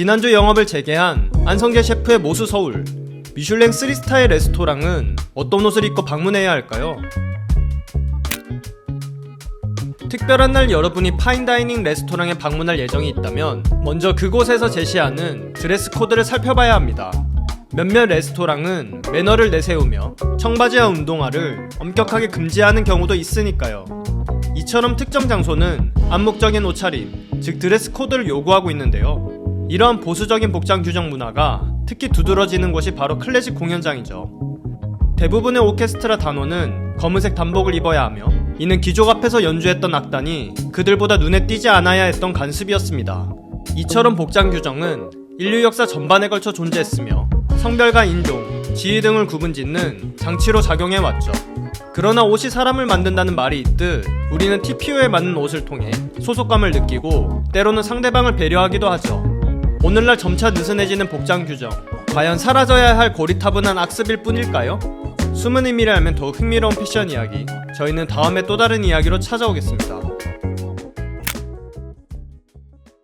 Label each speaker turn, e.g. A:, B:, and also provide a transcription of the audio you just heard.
A: 지난주 영업을 재개한 안성계 셰프의 모수 서울 미슐랭 3스타의 레스토랑은 어떤 옷을 입고 방문해야 할까요? 특별한 날 여러분이 파인다이닝 레스토랑에 방문할 예정이 있다면 먼저 그곳에서 제시하는 드레스 코드를 살펴봐야 합니다. 몇몇 레스토랑은 매너를 내세우며 청바지와 운동화를 엄격하게 금지하는 경우도 있으니까요. 이처럼 특정 장소는 암묵적인 옷차림, 즉 드레스 코드를 요구하고 있는데요. 이러한 보수적인 복장 규정 문화가 특히 두드러지는 곳이 바로 클래식 공연장이죠. 대부분의 오케스트라 단원은 검은색 단복을 입어야 하며 이는 기족 앞에서 연주했던 악단이 그들보다 눈에 띄지 않아야 했던 간습이었습니다. 이처럼 복장 규정은 인류 역사 전반에 걸쳐 존재했으며 성별과 인종, 지위 등을 구분짓는 장치로 작용해 왔죠. 그러나 옷이 사람을 만든다는 말이 있듯 우리는 TPO에 맞는 옷을 통해 소속감을 느끼고 때로는 상대방을 배려하기도 하죠. 오늘날 점차 느슨해지는 복장 규정, 과연 사라져야 할 고리타분한 악습일 뿐일까요? 숨은 의미를 알면 더욱 흥미로운 패션 이야기, 저희는 다음에 또 다른 이야기로 찾아오겠습니다.